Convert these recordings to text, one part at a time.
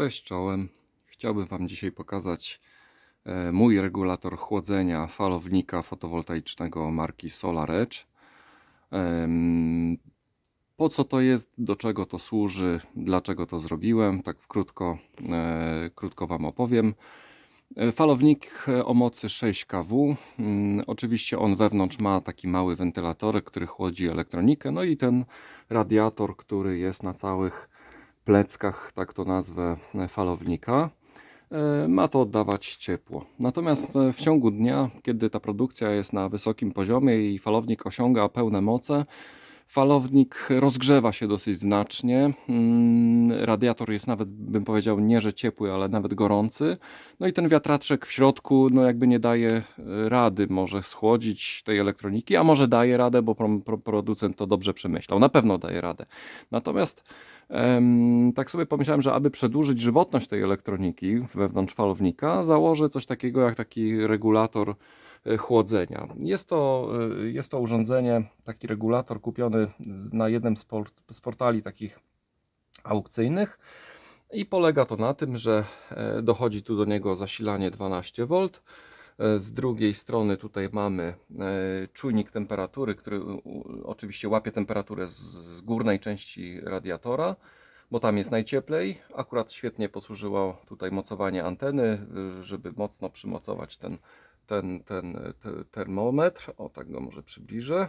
Cześć czołem. Chciałbym Wam dzisiaj pokazać e, mój regulator chłodzenia falownika fotowoltaicznego marki Solar Edge. Em, Po co to jest, do czego to służy, dlaczego to zrobiłem, tak krótko, e, krótko Wam opowiem. E, Falownik o mocy 6 kW. Mm, Oczywiście on wewnątrz ma taki mały wentylatorek, który chłodzi elektronikę, no i ten radiator, który jest na całych pleckach, tak to nazwę, e, falownika. E, Ma to oddawać ciepło. Natomiast e, w ciągu dnia, kiedy ta produkcja jest na wysokim poziomie i falownik osiąga pełne moce, falownik rozgrzewa się dosyć znacznie. Mm, Radiator jest nawet, bym powiedział, nie że ciepły, ale nawet gorący. No i ten wiatraczek w środku, no jakby nie daje rady, może schłodzić tej elektroniki, a może daje radę, bo pro- pro- producent to dobrze przemyślał. Na pewno daje radę. Natomiast tak sobie pomyślałem, że aby przedłużyć żywotność tej elektroniki wewnątrz falownika, założę coś takiego jak taki regulator e, chłodzenia. Jest to, e, jest to urządzenie, taki regulator kupiony na jednym z, port, z portali takich aukcyjnych i polega to na tym, że e, dochodzi tu do niego zasilanie 12V. E, Z drugiej strony tutaj mamy e, czujnik temperatury, który oczywiście łapie temperaturę z, górnej części radiatora, bo tam jest najcieplej. Akurat świetnie posłużyło tutaj mocowanie anteny, y, żeby mocno przymocować ten, ten, ten e, te, termometr. O, tak go może przybliżę.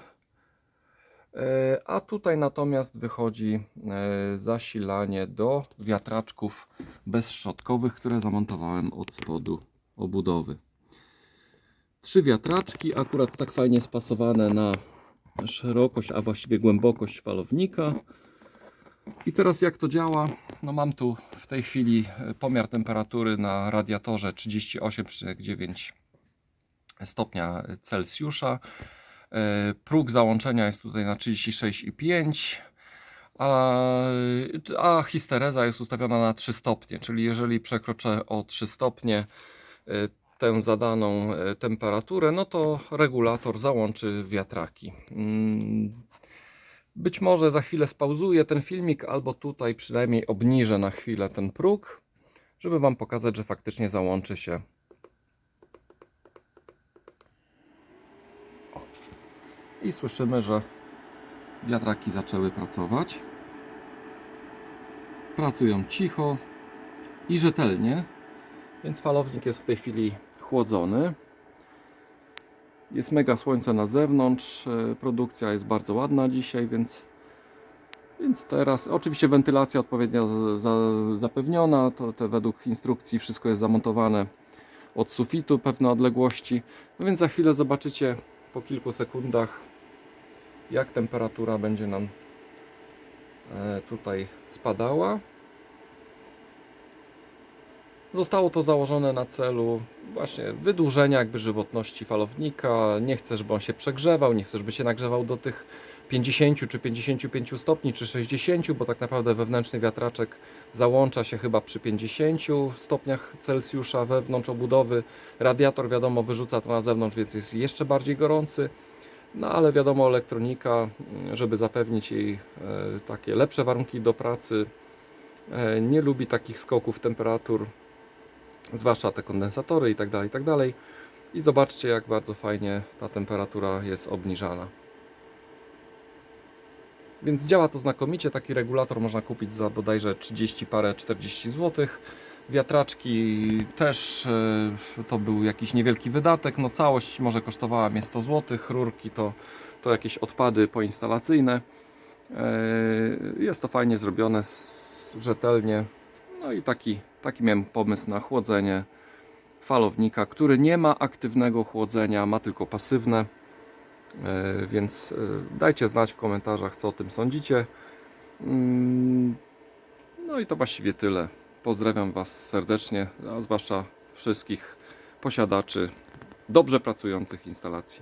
E, A tutaj natomiast wychodzi e, zasilanie do wiatraczków bezszczotkowych, które zamontowałem od spodu obudowy. Trzy wiatraczki, akurat tak fajnie spasowane na szerokość, a właściwie głębokość falownika. I teraz jak to działa? No mam tu w tej chwili e, pomiar temperatury na radiatorze 38,9 stopnia Celsjusza. E, Próg załączenia jest tutaj na 36,5 a, a histereza jest ustawiona na 3 stopnie, czyli jeżeli przekroczę o 3 stopnie e, tę zadaną e, temperaturę, no to regulator załączy wiatraki. Mm, Być może za chwilę spauzuję ten filmik, albo tutaj przynajmniej obniżę na chwilę ten próg, żeby Wam pokazać, że faktycznie załączy się. O. I słyszymy, że wiatraki zaczęły pracować. Pracują cicho i rzetelnie, więc falownik jest w tej chwili chłodzony. Jest mega słońce na zewnątrz. e, Produkcja jest bardzo ładna dzisiaj, więc, więc teraz. Oczywiście wentylacja odpowiednio za, zapewniona. To, to według instrukcji wszystko jest zamontowane od sufitu, pewne odległości. No więc za chwilę zobaczycie po kilku sekundach, jak temperatura będzie nam e, tutaj spadała. Zostało to założone na celu właśnie wydłużenia jakby żywotności falownika. Nie chcę, żeby on się przegrzewał, nie chcę, żeby się nagrzewał do tych 50 czy 55 stopni czy 60, bo tak naprawdę wewnętrzny wiatraczek załącza się chyba przy 50 stopniach Celsjusza wewnątrz obudowy. Radiator wiadomo wyrzuca to na zewnątrz, więc jest jeszcze bardziej gorący. No ale wiadomo elektronika, mm, żeby zapewnić jej e, takie lepsze warunki do pracy, e, nie lubi takich skoków temperatur zwłaszcza te kondensatory i tak dalej, i tak dalej. I zobaczcie, jak bardzo fajnie ta temperatura jest obniżana. Więc działa to znakomicie. Taki regulator można kupić za bodajże 30 parę 40 zł. Wiatraczki też e, to był jakiś niewielki wydatek. No całość może kosztowała mnie 100 zł. Rurki to, to jakieś odpady poinstalacyjne. E, Jest to fajnie zrobione, rzetelnie. No i taki, taki miałem pomysł na chłodzenie falownika, który nie ma aktywnego chłodzenia, ma tylko pasywne. E, Więc e, dajcie znać w komentarzach, co o tym sądzicie. Mm, No i to właściwie tyle. Pozdrawiam Was serdecznie, a zwłaszcza wszystkich posiadaczy dobrze pracujących instalacji.